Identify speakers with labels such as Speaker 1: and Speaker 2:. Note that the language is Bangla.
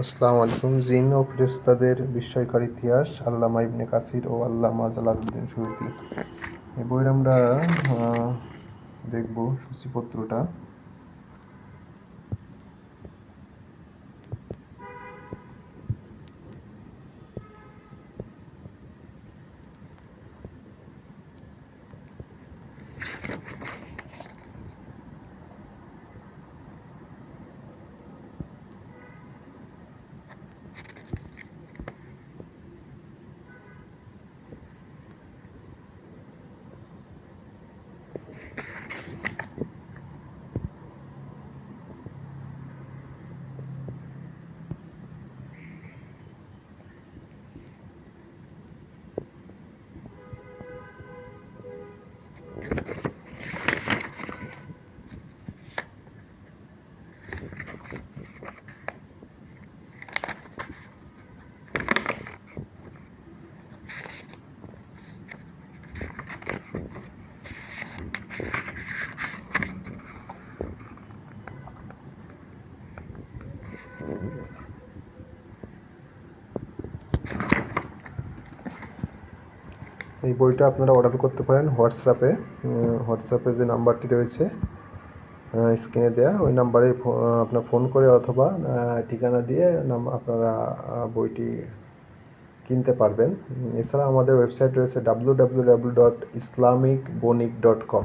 Speaker 1: আসসালামু আলাইকুম। জিন ও ফেরেশতাদের বিস্ময়কর ইতিহাস, আল্লামা ইবনে কাসির ও আল্লামা জালালউদ্দিন সুয়ুতি। এই বইয়ের আমরা দেখব সূচিপত্রটা। Thank mm -hmm. you. এই বইটা আপনারা অর্ডার করতে পারেন হোয়াটসঅ্যাপে হোয়াটসঅ্যাপে যে নাম্বারটি রয়েছে স্ক্রিনে দেওয়া ওই নাম্বারে আপনার ফোন করে অথবা ঠিকানা দিয়ে নাম- আপনারা বইটি কিনতে পারবেন। এছাড়া আমাদের ওয়েবসাইট রয়েছে W W W dot Islamic Bonik dot com